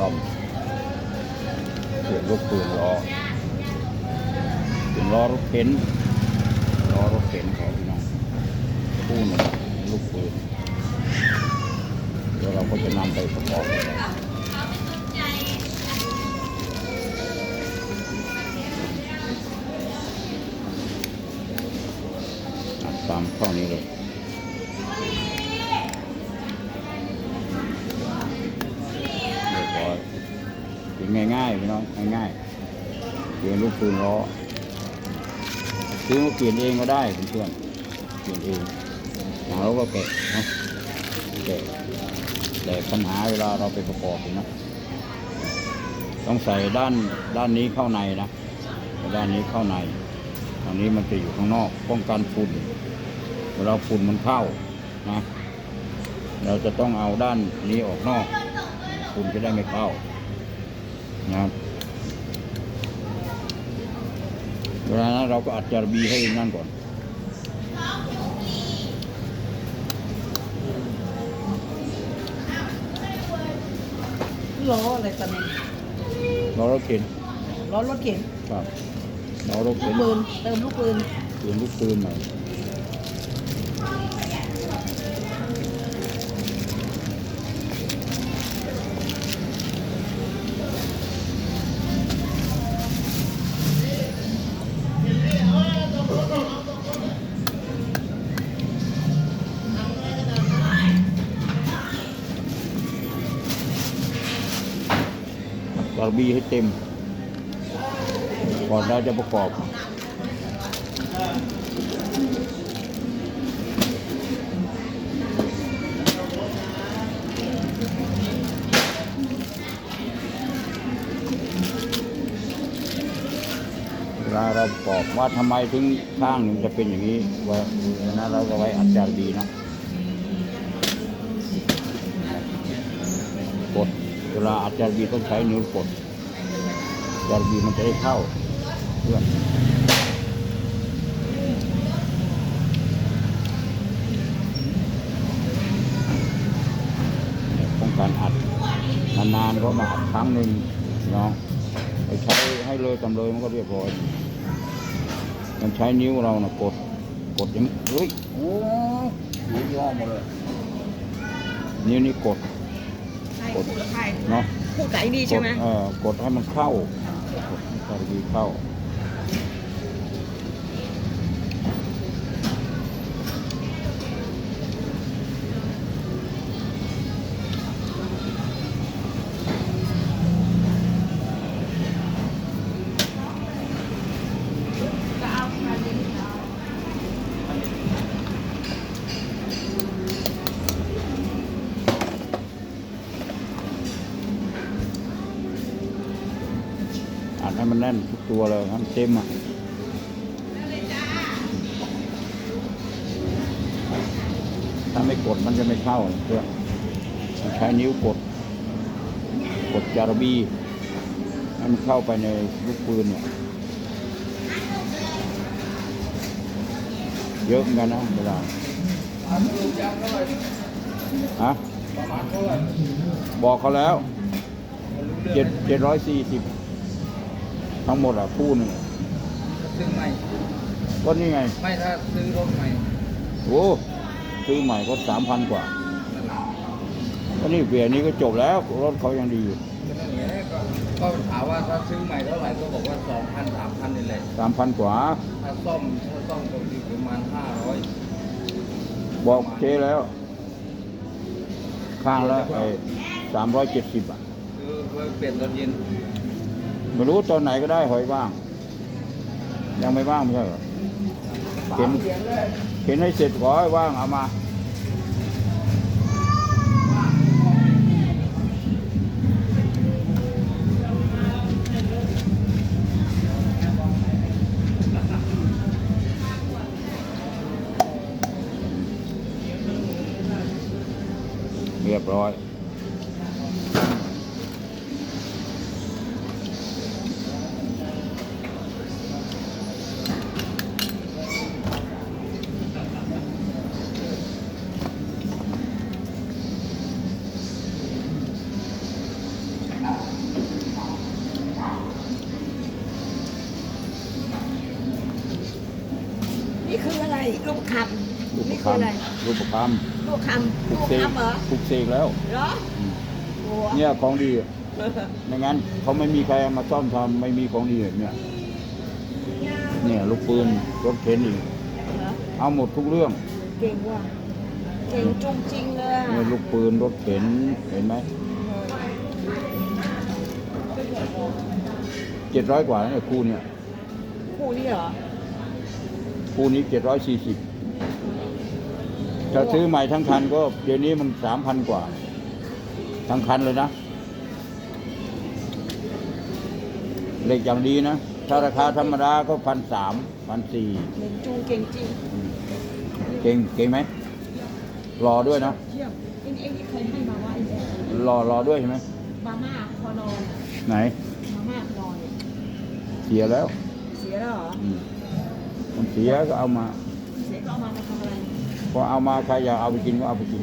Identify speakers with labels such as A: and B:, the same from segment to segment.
A: ซ่อมเปลี่ยนลูกปืนล้อเป็นล้อรถเข็นล้อรถเข็นของพี่น้องคู่หนึ่งลูกปืนเดี๋ยวเราก็จะนำไปประกอบเลยนตามข้อนี้เลย เรียบร้อยถึ งง่ายๆพี่น้องง่ายๆเปลี่ยนลูกปืนล้อซื้อมาเปลี่ยนเองก็ได้เพื่อนๆเปลี่ยนเองเราก็แกะนะแกะแต่ปัญหาเวลาเราไปประกอบนี่นะต้องใส่ด้านด้านนี้เข้าในนะด้านนี้เข้าในทางนี้มันจะอยู่ข้างนอกป้องกันฝุ่นเวลาฝุ่นมันเข้านะเราจะต้องเอาด้านนี้ออกนอก คุณจะได้ไม่เข้า นะครับเวลานั้นเราก็อัดจารบีให้นั่นก่อน
B: ล้ออะไรตอนนี้
A: เรารถเข็น
B: ล้อรถเข็น
A: ครับเรารถ
B: ลู
A: เข็
B: ก
A: น
B: ปืนเติมลูกปืน
A: เปลี่ยนลูกปืนใหม่ บีให้เต็ม ก่อนเราจะประกอบ เวลาเราประกอบว่าทำไมถึงข้างหนึ่งจะเป็นอย่างนี้ไว้นะเราก็ไว้อัดจารดีนะกดเวลาอัดจารบีต้องใช้นิ้วกด จารบีมันจะได้เข้าเพื่อนป้องกันอัดนานๆก็มาอัดครั้งหนึ่งเนาะไปใช้ให้เลยตำเลยมันก็เรียบร้อย มันใช้นิ้วเรานะกด กดอย่างนี้เฮ้ยโอ้ยย่อมาเลย นิ้วนี้กด กด
B: ใช่
A: เนาะ
B: คู่ไก่นี่
A: ก
B: ใช่
A: ด
B: ไหม
A: เออกดให้มันเข้า กด มันแน่นทุกตัวเลยให้มันเต็มอะถ้าไม่กดมันจะไม่เข้าเพื่อใช้นิ้วกด กดจารบีให้มันเข้าไปในลูกปืนเนี่ยเยอะเหมือนกันนะเวลาฮะบอกเขาแล้วเจ็ดเจ็ดร้อยสี่สิบ ทั้งหมดอะคู่หนึ่ง
C: ซื้อใหม่
A: ก็นี่ไง
C: ไม่ถ้าซื้อรถใหม่
A: โอ้ซื้อใหม่ก็สามพันกว่าก็นี่เปลี่ยนนี้ก็จบแล้ว รถเขายังดีอยู่
C: ก็นั่นแหละก็ก็ถามว่าถ้าซื้อใหม่เท่าไหร่ก็บอกว่าสองพันสามพันนี่แหละ
A: สามพันกว่า
C: ถ้าซ่อมถ้าซ่อมก็อยู่ประมาณห้าร้อย
A: บอกเจ๊แล้ว ข้างละไอ้สามร้อยเจ็ดสิบอะ
C: คือไว้เปลี่ยนตอนเย็น
A: ไม่รู้ตอนไหนก็ได้หอยว่าง ยังไม่ว่างไม่ใช่เหรอเข็นเข็นให้เสร็จขอให้ว่างเอามาเรียบร้อย
B: ลูกค
A: ลูกำประ
B: นี่คืออะไร
A: คำลูกประค
B: ลูกคำำลู
A: ปลุก
B: ก
A: เสก
B: คำเหรอ
A: ปลุกเสกแล้ว
B: เหรอ
A: อืม
B: โอ้
A: เนี่ยของดีอะไม่งั้นเขาไม่มีใครเอามาซ่อมทำไม่มีของดีแบบเนี่ยเนี่ยลูกปืนรถเข็นอีก
B: เหรอ
A: เอาหมดทุกเรื่อง
B: เก่งว่ะเก่งจุงจริงเลยอะ
A: เนี่ยลูกปืนรถเข็นเห็นไหมเจ็ดร้อยกว่าเนี่ยคู่เนี่ย
B: คู่นี้เหรอ
A: คู่นี้เจ็ดร้อยสี่สิบถ้าซื้อใหม่ทั้งคันก็เดี๋ยวนี้มันสามพันกว่า ทั้งคันเลยนะเหล็กอย่างดีนะ ถ้าราคาธรรมดาก็พันสามพันสี่
B: เก่งจุงเก่งจริง
A: เก่งเก่งไหมรอด้วยนะ
B: เยี่ยมเอ็งเอ็งที่เคยให้มาว่าไอ้เนี่ย
A: รอรอด้วยใช่ไหม
B: มาม่าพอนอน
A: ไหน
B: มาม่าพอนอนเนี่ย
A: เสียแล้ว
B: เสียแล้วเหรอ
A: อื มมันเสียก็เอามา
B: เสียก็เอามามาทำอะไร
A: พอเอามาใครอยากเอาไปกินก็เอาไปกิน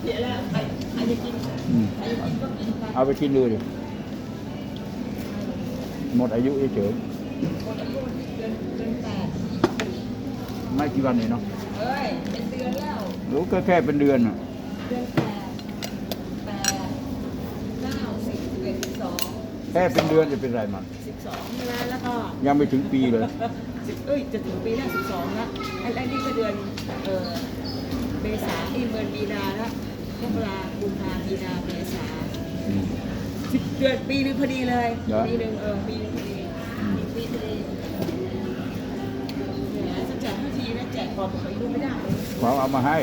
B: เสียแล้วใครใครจะกิน
A: อืม
B: ใครจะกินก็กินไป
A: เอาไปกินดูดิหมดอายุเฉย
B: คนอายุเดือนเดือนแปด
A: ๆไม่กี่วันเองเนาะ
B: เฮ้ยเป็นเดือนแล้ว
A: รู้ก็แค่เป็นเดือนอะ
B: เดือนแปดแปดเก้าสิบสิบเอ็ดสิบสอง
A: แค่เป็นเดือนจะเป็นไรมัน
B: สิบสองใช่ไหมแล้วก็
A: ยังไม่ถึงปีเลย
B: สิบเอ้ยจะถึงปีหน้าสิบสองแล้วไอ้ไอ้นี่ก็เดือนเออเมษาอีเดือนมีนาแล้วมกรากุมภามีนาเมษา
A: อืม
B: สิบเดือนปีหนึงพอดีเลย
A: เหรอ
B: ปีหนึ่งเออปีหนึงพอดี
A: อืม
B: อีกปีพอดีแหมจะแจกทุกทีนะแจกก่อนเขาอายุไม่ได้เลย
A: เขาเอามาให้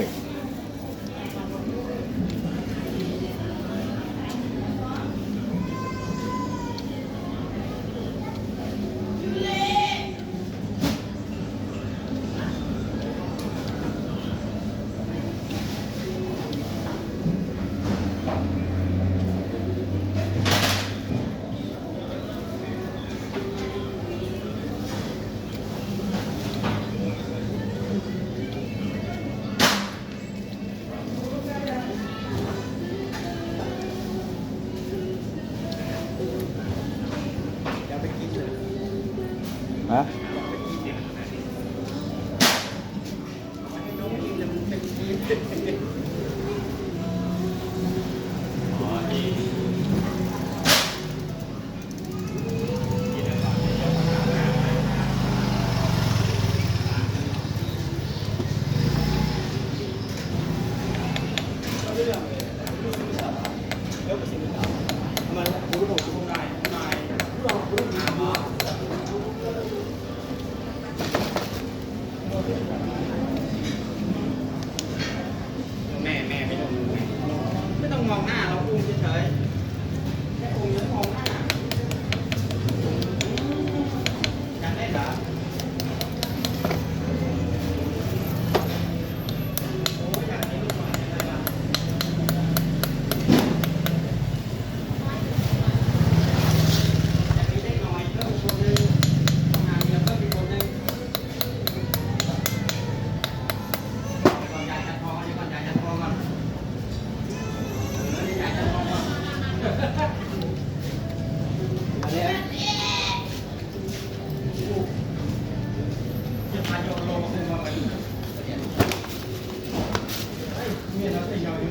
C: เฮ้ยเนี่ยเราจะยาวอยู่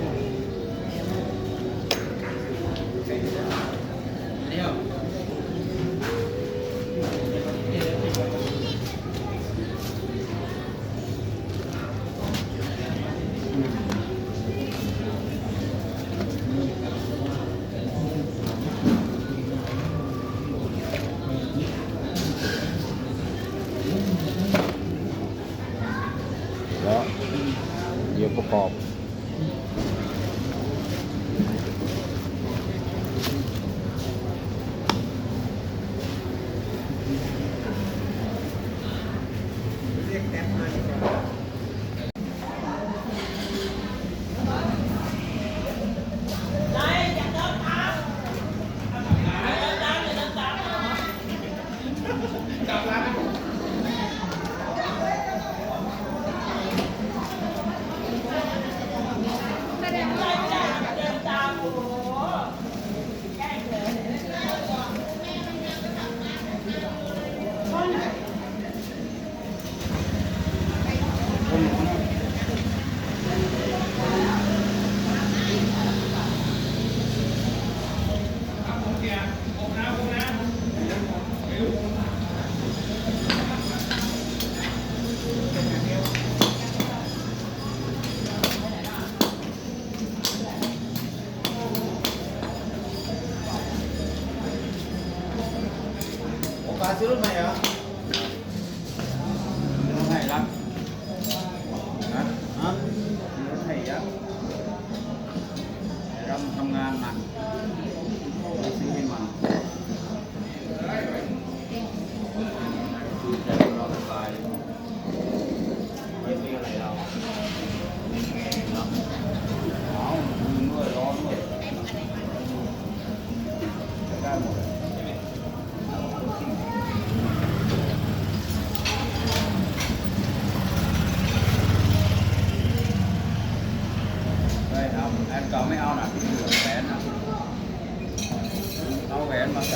C: เดี๋ยว
A: แล้วเดี๋ยวประกอบ
C: เรียกแก๊ปมาดีกว่า
B: น
A: ป้า เอาแ